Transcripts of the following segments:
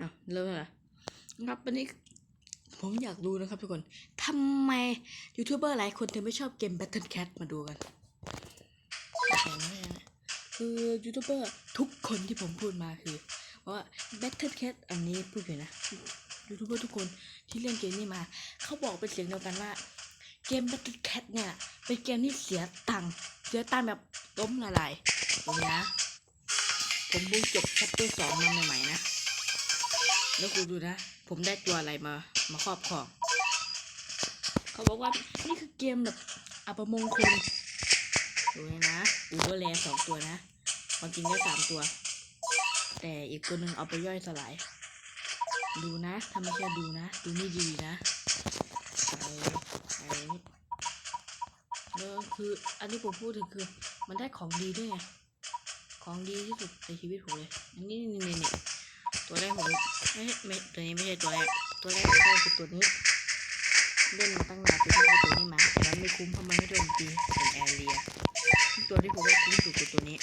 อะเริ่มเลยเหรอครับวันนี้ผมอยากรู้นะครับทุกคนทำไมยูทูบเบอร์หลายคนถึงไม่ชอบเกม Battle Cat มาดูกันคือยูทูบเบอร์ทุกคนที่ผมพูดมาคือว่า Battle Cat อันนี้พูดเลยนะยูทูบเบอร์ทุกคนที่เล่นเกมนี้มา เขาบอกเป็นเสียงเดียวกันว่า เกม Battle Cat เนี่ยเป็นเกมที่เสียตังค์เสียตังค์แบบล้มละลายตรงนี้นะผมเพิ่งจบชัปเตอร์สองมาใหม่ๆนะ แล้วคุณดูนะ ผมได้ตัวอะไรมา มาครอบครอง เขาบอกว่านี่คือเกมแบบอัปมงคลดูนะอูเบอร์แลสองตัวนะความจริงได้สามตัว แต่อีกตัวหนึ่งเอาไปย่อยสลาย ดูนะถ้าไม่เชื่อดูนะ ดูนี่ดีนะไอ้ไอ้นี่แล้วคืออันนี้ผมพูดถึงคือ มันได้ของดีด้วยไง ของดีที่สุดในชีวิตผมเลย อันนี้นี่นี่นี่ ตัวแรกผมไม่ไม่ตัวนี้ไม่ใช่ตัวแรก ตัวแรกก็คือตัวนี้ เล่นมาตั้งนานจนได้ตัวนี้มา แต่มันไม่คุ้มเพราะมันไม่โดนตีเป็นแอเรีย ตัวที่ผมว่าคุ้มสุดคือตัวนี้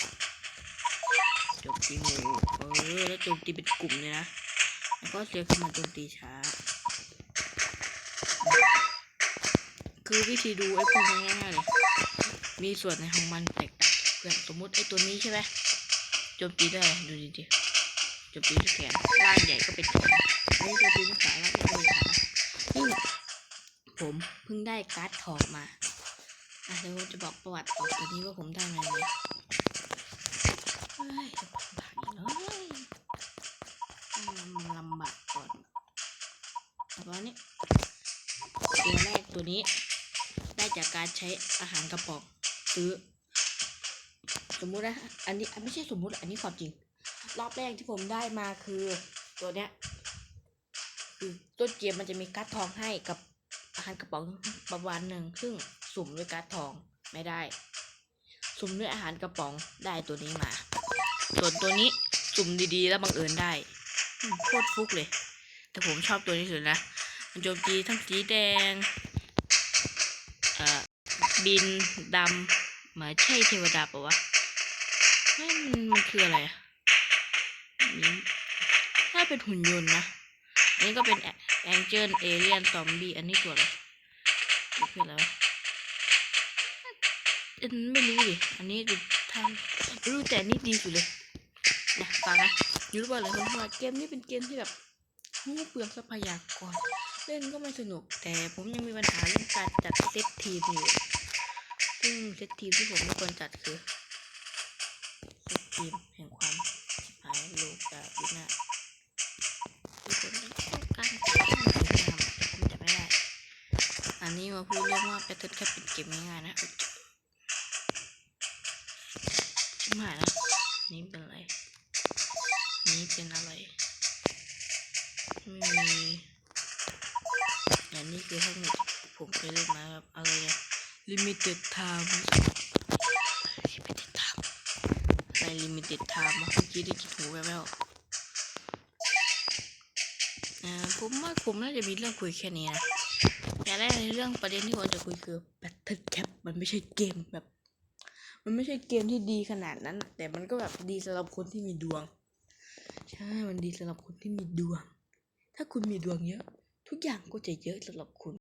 จมตีหมูเออ แล้วโจมตีเป็นกลุ่มเลยนะ แล้วก็เสียขึ้นมาโจมตีช้า คือวิธีดูไอ้พวกง่ายๆเลย มีส่วนในของมันแตกต่างเพื่อนสมมติไอ้ตัวนี้ใช่ไหมโจมตีได้ดูดิ จมตีที่แขนร่างใหญ่ก็เป็นแขนไอ้จมตีที่ขาล่างใหญ่ก็เป็นขาซึ่ผมเพิ่งได้การ์ดทองมาอะเดี๋ยวผมจะบอกประวัติของตัวนี้ว่าผมได้มาเลยเฮ้ยลำบากอีกเลยมันลำบากก่อนแล้วก็นี่ตัวแรกตัวนี้ ได้จากการใช้อาหารกระป๋องซื้อ สมมุตินะ อันนี้ไม่ใช่สมมุติ อันนี้ความจริง รอบแรกที่ผมได้มาคือตัวเนี้ยต้นเกมมันจะมีการ์ดทองให้กับอาหารกระป๋องประมาณหนึ่งซึ่งสุ่มด้วยการ์ดทองไม่ได้ สุ่มด้วยอาหารกระป๋องได้ตัวนี้มา ส่วนตัวนี้สุ่มดีๆ แล้วบังเอิญได้โคตรฟุกเลย แต่ผมชอบตัวนี้สุดนะมันโจมตีทั้งสีแดงเอ่อบินดำเหมือนใช่เทวดาปะวะไม่นมันคืออะไรอะ นี่น่าเป็นหุ่นยนต์นะอันนี้ก็เป็นแองเจิลเอเลียนซอมบี้อันนี้ตัวอะไรนี่คืออะไรวอันไม่รู้ดิอันนี้คือทำไม่รู้แต่นนี้ดีสุดเลยนะฟังนะยูทูบเบอร์หลายคนบอกว่าเกมนี้เป็นเกมที่แบบไม่เปลืองทรัพยากรเล่นก็ไม่สนุก แต่ผมยังมีปัญหาเรื่องการจัดเซตทีมอยู่ซึ่งเซตทีมที่ผมไม่ควรจัดคือเซตทีมแห่งความ โลกกับวินาศที่ผมต้องการจัดให้มันสวยงามแต่ผมจัดไม่ได้ อันนี้มาพูดเรื่องว่า Battle Cat เป็นเกมง่ายๆนะชิบหายแล้วนี่เป็นอะไร นี่เป็นอะไร ไม่มีอันนี้คือห้องหนึ่งผมเคยเล่นมาครับอะไรเนี่ย limited time limited อะไร limited time วะเมื่อกี้ได้กินหูแว่วๆผมว่าผมน่าจะมีเรื่องคุยแค่นี้นะอย่างแรกในเรื่องประเด็นที่ผมจะคุยคือ Battle Cap มันไม่ใช่เกมแบบ มันไม่ใช่เกมที่ดีขนาดนั้น แต่มันก็แบบดีสำหรับคนที่มีดวง ใช่ มันดีสำหรับคนที่มีดวง ถ้าคุณมีดวงเยอะ ทุกอย่างก็จะเยอะสำหรับคุณ